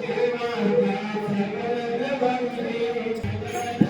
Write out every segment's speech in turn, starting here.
Thank you.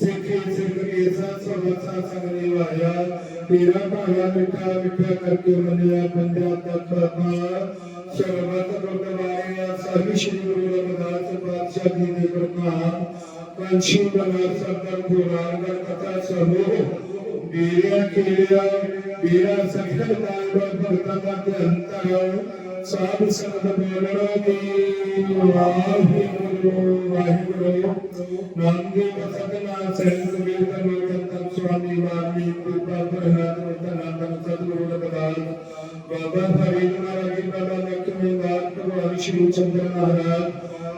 سکھیں سکھ کے ساتھ ساتھ سنگ نوایا تیرا پایا مٹھا مٹھا کر کے منیا بندیا تک پاتا شربت پرکوایا سبھی شری گرو رمضان بادشاہ جی نے کرنا پنچھی پرواز سب کر کے وار کر پتا سبو میرے اکیلے ఇలా సంఖ్యలు తాగబడుతున్నటువంటి అంతగా సాధు సంగతులు చంద్రనారాయణ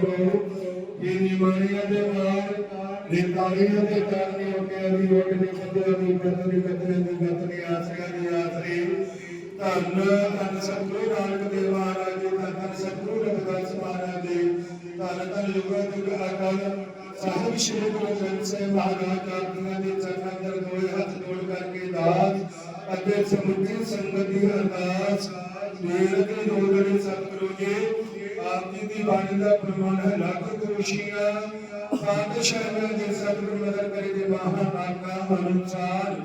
کرو یہ نیمانیاں دے مار نیتاریاں دے چاہنیوں کے ابھی وقت نہیں خطرہ نہیں قطری قطری نہیں قطری آسری نہیں آسری تن تن سکرو رانک دے مارا جی تن تن سکرو رکھ دا سمارا جی تن تن لکھا دکھا کر صاحب شریف رجل سے مہدا کرنا دے چکا در دوئے ہاتھ دوڑ کر کے داد ادھے سمدی سنگتی ہرداز میرے دے دوڑے سکرو جی ਆਪ ਜੀ ਦੀ ਬਾਣੀ ਦਾ ਪ੍ਰਮਾਣ ਹੈ ਲੱਖ ਕਰੋਸ਼ੀਆਂ ਪਾਤਸ਼ਾਹ ਸ਼ਰਮਨ ਦੇ ਸਤਿਗੁਰ ਮਦਦ ਕਰੇ ਦੇ ਮਹਾਨ ਨਾਮ ਅਨੁਸਾਰ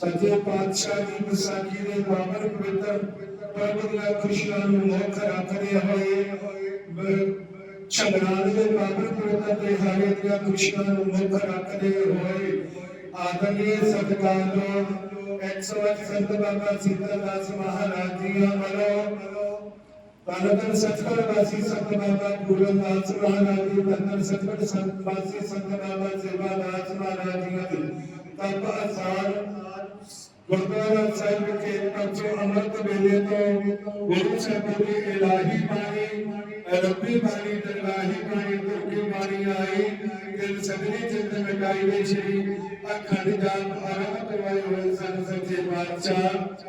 ਸੱਚੇ ਪਾਤਸ਼ਾਹ ਦੀ ਬਸਾਕੀ ਦੇ ਪਾਵਨ ਪਵਿੱਤਰ ਪਰਬ ਦੀਆਂ ਨੂੰ ਮੁੱਖ ਰੱਖਦੇ ਹੋਏ ਛਗਰਾਲ ਦੇ ਪਾਵਨ ਪਵਿੱਤਰ ਦੇ ਹਾਰੇ ਤੇ ਕ੍ਰਿਸ਼ਨ ਨੂੰ ਮੁੱਖ ਰੱਖਦੇ ਹੋਏ ਆਦਮੀ ਸਤਿਕਾਰ ਨੂੰ 108 ਸੰਤ ਬਾਬਾ ਸੀਤਾ ਦਾਸ ਮਹਾਰਾਜ ਜੀ ਵੱਲੋਂ بالکل سچکر واسی سنگ بابا پورا ناچوان آدھی بندر سچکر واسی سنگ بابا جیبا ناچوان آدھی گئی تب آسار گردار صاحب کے پچھو امرت بیلے تو گروہ سے بولی الہی پانی ربی پانی دلواہی پانی ترکی پانی آئی دل سبری چند مٹائی دے شریف اکھڑ جان آرام پروائی ہوئی سن سچے بادشاہ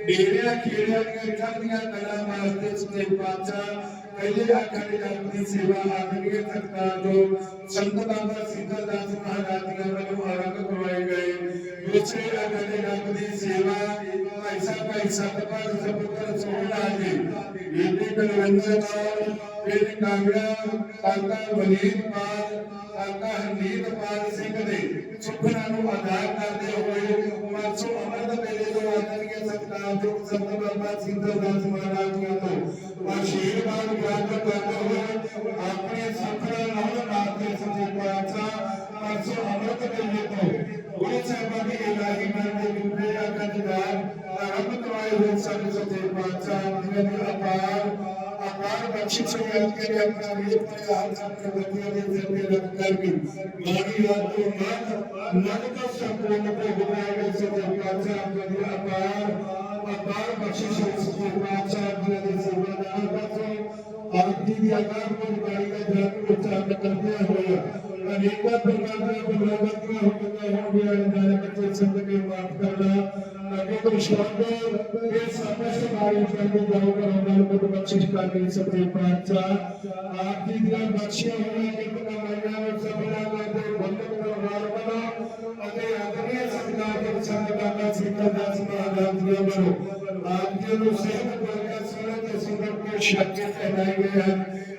ਡੇਰਿਆ ਖੇੜਿਆ ਦੀਆਂ ਚੜ੍ਹਦੀਆਂ ਕਲਾ ਵਾਸਤੇ ਸੁਨੇ ਪਾਤਸ਼ਾਹ ਪਹਿਲੇ ਆਖਾਂ ਦੇ ਆਪਣੀ ਸੇਵਾ ਆਖਣਗੇ ਤਖਤਾ ਜੋ ਸੰਤ ਬਾਬਾ ਸਿੱਧਾ ਦਾਸ ਮਹਾਰਾਜ ਦੀਆਂ ਵੱਲੋਂ ਆਰੰਭ ਕਰਵਾਏ ਗਏ ਦੂਸਰੇ ਆਖਾਂ ਦੇ ਰੱਬ ਦੀ ਸੇਵਾ ਭਾਈ ਸਾਹਿਬ ਭਾਈ ਸਤਪਾਲ ਸਪੁੱਤਰ ਸੋਹਣਾ ਜੀ ਇਹਦੇ ਕਲਵੰਦਰ ਕੌਰ ਪਿੰਡ ਕਾਂਗੜਾ ਸੰਤਾ ਵਲੀਦ ਪਾਲ ਸੰਤਾ ਹਰਨੀਤ ਪਾਲ ਸਿੰਘ ਦੇ ਸੁਪਨਾ ਨੂੰ ਆਜ਼ਾਦ ਕਰਦੇ ਹੋਏ ਮਰਸੋ ਅਮਰਤ ਵੇਲੇ ਤੋਂ ਆਦਰਨੀਏ ਸਰਕਾਰ ਦੇ ਸੰਤ ਬਾਬਾ ਸਿੰਦਰ ਦਾਸ ਮਹਾਰਾਜ ਜੀ ਤੋਂ ਆਸ਼ੀਰਵਾਦ ਪ੍ਰਾਪਤ ਕਰਦੇ ਹੋਏ ਆਪਣੇ ਸਫਲ ਨਾਲ ਨਾਤੇ ਸੱਚੇ ਪਾਤਸ਼ਾਹ ਮਰਸੋ ਅਮਰਤ ਵੇਲੇ ਤੋਂ ਗੁਰੂ ਸਾਹਿਬਾਂ ਦੀ ਇਲਾਹੀ ਮਨ ਦੇ ਗੁਰੂ ਦੇ ਅਕਦਦਾਰ ਰੱਬ ਤੋਂ ਆਏ ਹੋਏ ਸੱਚੇ ਪਾਤਸ਼ਾਹ ਜਿਨ੍ਹਾਂ ਦੀ ਅਪਾਰ ਅਕਸ਼ਿਤ ਸਿੰਘ ਹਲਕੇ ਦਾ ਨਾਮ ਜਿਹੜੇ ਹਾਲ ਸਾਡੇ ਬੰਦਿਆਂ ਦੇ ਦਿਲ ਦੇ ਲੱਗ ਕਰਕੇ ਮਾੜੀ ਰਾਤ ਤੋਂ ਬਾਅਦ ਨਗਦ ਸੰਪੂਰਨ ਭੋਗ ਪਾਏਗਾ ਸਤਿ ਪਾਤਸ਼ਾਹ ਜੀ ਅਪਾਰ ਅਪਾਰ ਬਖਸ਼ਿਸ਼ ਹੋ ਸਤਿ ਪਾਤਸ਼ਾਹ ਜੀ ਦੇ ਸੇਵਾਦਾਰ ਬਖਸ਼ੋ ਦੀ ਆਗਾਹ ਨੂੰ ਗਾੜੀ ਦਾ ਜਨ ਉਚਾਰਨ ਕਰਦੇ ਹੋਏ ਅਨੇਕਾਂ ਪ੍ਰਕਾਰ ਦੀਆਂ ਬਦਲਾਵਾਂ ਹੋਈਆਂ ਹੋਣਗੀਆਂ ਨਾਲ ਬੱਚੇ ਸੰਗਤ ਨੂੰ ਮਾਫ ਕਰਨਾ ਅੱਗੇ ਕੋਈ ਸ਼ਬਦ ਇਹ ਸਮਝ ਸਮਾਰੀ ਕਰਦੇ ਜਾਓ ਕਰਾਉਣਾ ਨੂੰ ਬਖਸ਼ਿਸ਼ ਕਰਨੀ ਸੱਚੇ ਪਾਤਸ਼ਾਹ ਆਪ ਦੀ ਦੀਆਂ ਬਖਸ਼ੀਆਂ ਹੋਈਆਂ ਕਿਰਪਾ ਮਾਇਆ ਵਿੱਚ ਸਭਨਾ ਦਾ ਤੇ ਬੰਦਨ ਦਾ ਵਾਰ ਬਣਾ ਅਤੇ ਆਦਰੀਏ ਸਰਕਾਰ ਦੇ ਸੰਗਤਾਂ ਦਾ ਸਿੱਖਾਂ ਦਾ ਸਮਾਗਮ ਦੀਆਂ ਬਣੋ ਆਪ ਜੀ ਨੂੰ ਸਿਹਤ ਬਰਕਤ ਸਿਹਤ ਤੇ ਸਿਹਤ ਕੇ ਸ਼ਕਤੀ ਪਹਿਨਾਈ ਗਏ ਹੈ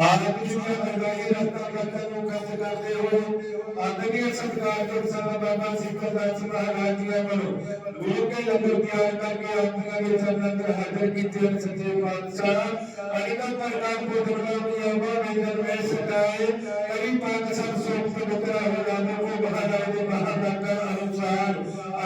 ਸਤਿ ਸ੍ਰੀ ਅਕਾਲ ਜੀ ਮਹਾਰਾਜ ਦੇ ਮਹਾਂ ਦਾ ਕਰ ਅਨੁਸਾਰ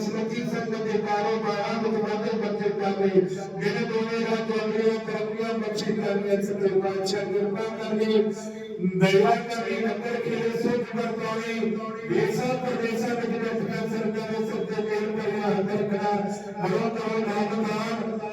ਸਮੁੱਚੀ ਸੰਗਤ ਦੇ ਕਾਰੋਬਾਰਾਂ ਵਿੱਚ ਵਾਧੇ ਬਰਕਤ ਕਰਨੀ ਜਿਹੜੇ ਦੋਵੇਂ ਰਾਜਾਂ ਦੀਆਂ ਤਰੱਕੀਆਂ ਬਖਸ਼ੀ ਕਰਨੀ ਸੱਚੇ ਪਾਤਸ਼ਾਹ ਕਿਰਪਾ ਕਰਨੀ ਦਇਆ ਕਰਨੀ ਨੰਦਰ ਖੇੜੇ ਸੁਖ ਵਰਤਾਉਣੀ ਦੇਸਾਂ ਪ੍ਰਦੇਸਾਂ ਵਿੱਚ ਬੈਠੀਆਂ ਸਰਕਾਰਾਂ ਸੱਚੇ ਮੇਲ ਕਰਿਆ ਹੱਥ ਰੱਖਣਾ ਮਰੋ ਕਰੋ ਨਾਮ ਦਾਨ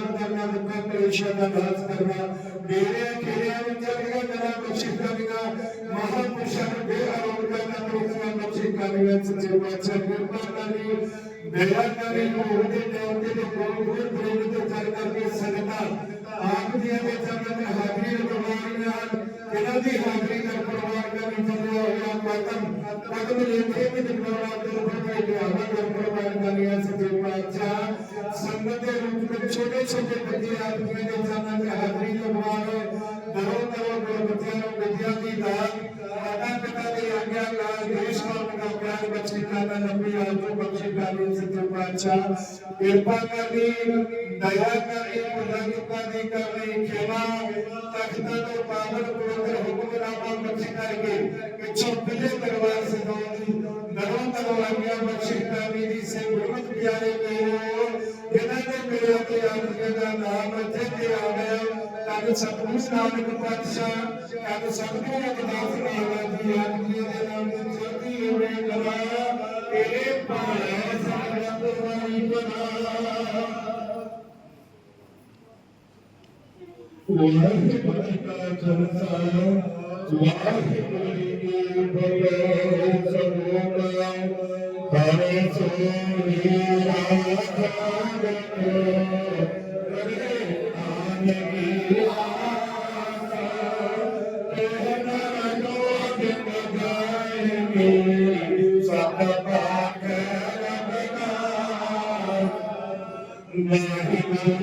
ਨਾਮ ਕਰਨਾ ਦਿੱਤਾ ਕਲੇਸ਼ਾਂ ਦਾ ਨਾਸ਼ ਕਰਨਾ ਮੇਰੇ ਖੇਰਿਆਂ ਵਿੱਚ ਜਿਹੜਾ ਮੇਰਾ ਬਖਸ਼ਿਸ਼ ਕਰੇਗਾ ਮਹਾਂਪੁਰਸ਼ਾਂ ਨੂੰ ਬੇਅਰੋਗ ਦਾ ਪ੍ਰੋਖਿਆ ਬਖਸ਼ਿਸ਼ ਕਰੇਗਾ ਸੱਚੇ ਪਾਤਸ਼ਾਹ ਕਿਰਪਾ ਕਰੀ ਦਇਆ ਕਰੇ ਮੋਹ ਦੇ ਨਾਮ ਤੇ ਕੋਈ ਹੋਰ ਪ੍ਰੇਮ ਤੇ ਚੜ ਕਰਕੇ ਸੰਗਤਾਂ حاض لکھے پاشاہ روٹے چھوٹے پچے آدمی کے ساتھ حاضری کروانے دروں آگیا بخش پیاری ਕਾਗੂ ਸਤਿਗੁਰੂ ਨਾਨਕ ਪਾਤਸ਼ਾਹ ਕਾਗੂ ਸਤਿਗੁਰੂ ਰਬਦਾਸ ਨੇ ਆਵਾਜ਼ੀ ਯਾਦ ਕੀਏ ਦੇ ਨਾਮ ਦੀ ਚੜ੍ਹਦੀ ਹੋਵੇ ਕਲਾ ਤੇਰੇ ਪਾਣੇ ਸਾਗਰ ਪਰਵਾਨੀ ਪਨਾ ਵਾਹਿਗੁਰੂ ਜੀ ਕਾ ਖਾਲਸਾ ਵਾਹਿਗੁਰੂ ਜੀ ਕੀ ਫਤਿਹ ਸਭੋ ਕਾ ਹਰੇ ਸੋਹਣੇ ਰਾਮ